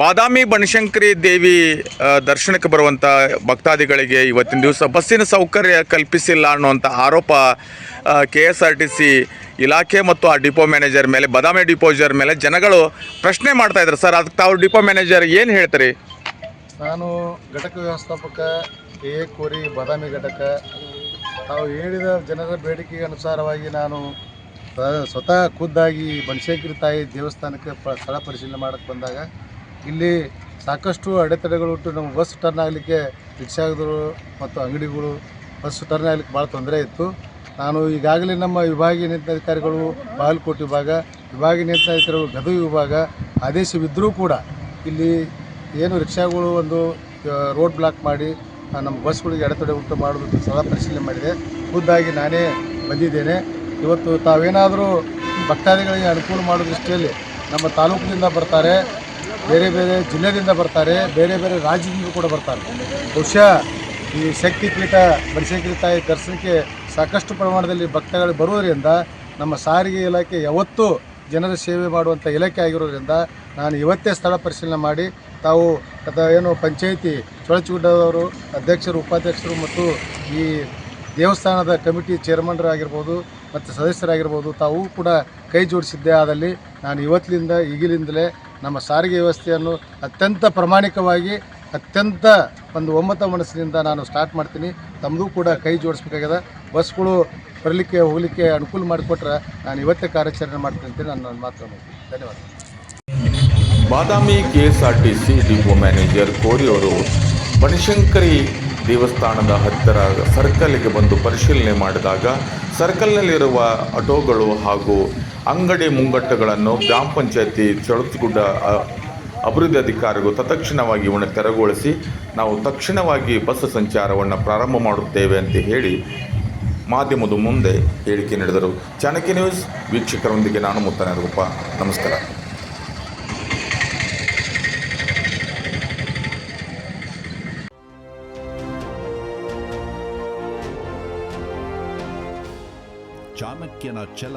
ಬಾದಾಮಿ ಬನಶಂಕರಿ ದೇವಿ ದರ್ಶನಕ್ಕೆ ಬರುವಂಥ ಭಕ್ತಾದಿಗಳಿಗೆ ಇವತ್ತಿನ ದಿವಸ ಬಸ್ಸಿನ ಸೌಕರ್ಯ ಕಲ್ಪಿಸಿಲ್ಲ ಅನ್ನುವಂಥ ಆರೋಪ K S R T C ಇಲಾಖೆ ಮತ್ತು ಆ ಡಿಪೋ ಮ್ಯಾನೇಜರ್ ಮೇಲೆ, ಬಾದಾಮಿ ಡಿಪೋಜರ್ ಮೇಲೆ ಜನಗಳು ಪ್ರಶ್ನೆ ಮಾಡ್ತಾ ಇದ್ದಾರೆ. ಸರ್, ಅದಕ್ಕೆ ತಾವು ಡಿಪೋ ಮ್ಯಾನೇಜರ್ ಏನು ಹೇಳ್ತೀರಿ? ನಾನು ಘಟಕ ವ್ಯವಸ್ಥಾಪಕ, ಎ ಕೋರಿ, ಬಾದಾಮಿ ಘಟಕ. ತಾವು ಹೇಳಿದ ಜನರ ಬೇಡಿಕೆಗೆ ಅನುಸಾರವಾಗಿ ನಾನು ಸ್ವತಃ ಖುದ್ದಾಗಿ ಬನಶಂಕರಿ ತಾಯಿ ದೇವಸ್ಥಾನಕ್ಕೆ ಸ್ಥಳ ಪರಿಶೀಲನೆ ಮಾಡಕ್ಕೆ ಬಂದಾಗ ಇಲ್ಲಿ ಸಾಕಷ್ಟು ಅಡೆತಡೆಗಳು ಉಂಟು. ನಮ್ಮ ಬಸ್ ಟರ್ನ್ ಆಗಲಿಕ್ಕೆ ರಿಕ್ಷಾಗಳು ಮತ್ತು ಅಂಗಡಿಗಳು ಬಸ್ ಟರ್ನ್ ಆಗಲಿಕ್ಕೆ ಭಾಳ ತೊಂದರೆ ಇತ್ತು. ನಾನು ಈಗಾಗಲೇ ನಮ್ಮ ವಿಭಾಗೀಯ ನಿಯಂತ್ರಣಾಧಿಕಾರಿಗಳು ಬಾಗಲಕೋಟೆ ವಿಭಾಗ, ವಿಭಾಗೀಯ ನಿಯಂತ್ರಣಾಧಿಕಾರಿಗಳು ಗದಗ ವಿಭಾಗ ಆದೇಶವಿದ್ದರೂ ಕೂಡ ಇಲ್ಲಿ ಏನು ರಿಕ್ಷಾಗಳು ಒಂದು ರೋಡ್ ಬ್ಲಾಕ್ ಮಾಡಿ ನಮ್ಮ ಬಸ್ಗಳಿಗೆ ಅಡೆತಡೆ ಉಂಟು ಮಾಡೋದಕ್ಕೆ ಸ್ಥಳ ಪರಿಶೀಲನೆ ಮಾಡಿದೆ. ಖುದ್ದಾಗಿ ನಾನೇ ಬಂದಿದ್ದೇನೆ. ಇವತ್ತು ತಾವೇನಾದರೂ ಭಕ್ತಾದಿಗಳಿಗೆ ಅನುಕೂಲ ಮಾಡೋ ದೃಷ್ಟಿಯಲ್ಲಿ ನಮ್ಮ ತಾಲೂಕಿನಿಂದ ಬರ್ತಾರೆ. ಬೇರೆ ಬೇರೆ ಜಿಲ್ಲೆಯಿಂದ ಬರ್ತಾರೆ, ಬೇರೆ ಬೇರೆ ರಾಜ್ಯದಿಂದ ಕೂಡ ಬರ್ತಾರೆ. ಬಹುಶಃ ಈ ಶಕ್ತಿಪೀಠ ಬನಶಂಕರಿ ತಾಯಿ ದರ್ಶನಕ್ಕೆ ಸಾಕಷ್ಟು ಪ್ರಮಾಣದಲ್ಲಿ ಭಕ್ತಗಳು ಬರುವುದರಿಂದ, ನಮ್ಮ ಸಾರಿಗೆ ಇಲಾಖೆ ಯಾವತ್ತೂ ಜನರ ಸೇವೆ ಮಾಡುವಂಥ ಇಲಾಖೆ ಆಗಿರೋದ್ರಿಂದ, ನಾನು ಇವತ್ತೇ ಸ್ಥಳ ಪರಿಶೀಲನೆ ಮಾಡಿ, ತಾವು ಏನು ಪಂಚಾಯಿತಿ ಚೊಳಚುಗುಡ್ಡದವರು ಅಧ್ಯಕ್ಷರು, ಉಪಾಧ್ಯಕ್ಷರು ಮತ್ತು ಈ ದೇವಸ್ಥಾನದ ಕಮಿಟಿ ಚೇರ್ಮನ್ರಾಗಿರ್ಬೋದು ಮತ್ತು ಸದಸ್ಯರಾಗಿರ್ಬೋದು, ತಾವು ಕೂಡ ಕೈ ಜೋಡಿಸಿದ್ದೆ ಆದಲ್ಲಿ, ನಾನು ಇವತ್ತಿನಿಂದ ಈಗಿಲಿಂದಲೇ ನಮ್ಮ ಸಾರಿಗೆ ವ್ಯವಸ್ಥೆಯನ್ನು ಅತ್ಯಂತ ಪ್ರಾಮಾಣಿಕವಾಗಿ, ಅತ್ಯಂತ ಒಂದು ಒಮ್ಮತ ಮನಸ್ಸಿನಿಂದ ನಾನು ಸ್ಟಾರ್ಟ್ ಮಾಡ್ತೀನಿ. ತಮ್ಮದೂ ಕೂಡ ಕೈ ಜೋಡಿಸ್ಬೇಕಾಗ್ಯದ ಬಸ್ಗಳು ಬರಲಿಕ್ಕೆ, ಹೋಗಲಿಕ್ಕೆ ಅನುಕೂಲ ಮಾಡಿಕೊಟ್ರೆ ನಾನು ಇವತ್ತೇ ಕಾರ್ಯಾಚರಣೆ ಮಾಡ್ತೀನಿ ಅಂತೇಳಿ ನಾನು ಮಾತು ಧನ್ಯವಾದ. Badami K S R T C depot manager ಕೋರಿಯವರು Banashankari ದೇವಸ್ಥಾನದ ಹತ್ತಿರ ಸರ್ಕಲ್ಗೆ ಬಂದು ಪರಿಶೀಲನೆ ಮಾಡಿದಾಗ ಸರ್ಕಲ್ನಲ್ಲಿರುವ ಆಟೋಗಳು ಹಾಗೂ ಅಂಗಡಿ ಮುಂಗಟ್ಟುಗಳನ್ನು ಗ್ರಾಮ ಪಂಚಾಯತಿ ಚಳತ್ಗುಡ್ಡ ಅಭಿವೃದ್ಧಿ ಅಧಿಕಾರಿಗಳು ತತ್ಕ್ಷಣವಾಗಿ ಇವನ್ನು ತೆರವುಗೊಳಿಸಿ ನಾವು ತಕ್ಷಣವಾಗಿ ಬಸ್ ಸಂಚಾರವನ್ನು ಪ್ರಾರಂಭ ಮಾಡುತ್ತೇವೆ ಅಂತ ಹೇಳಿ ಮಾಧ್ಯಮದ ಮುಂದೆ ಹೇಳಿಕೆ ನೀಡಿದರು. ಚಾಣಕ್ಯ ನ್ಯೂಸ್ ವೀಕ್ಷಕರೊಂದಿಗೆ ನಾನು ಮುತ್ತಾನೆ ರೂಪ. ನಮಸ್ಕಾರ. ಚಾಣಕ್ಯನ ಛಲ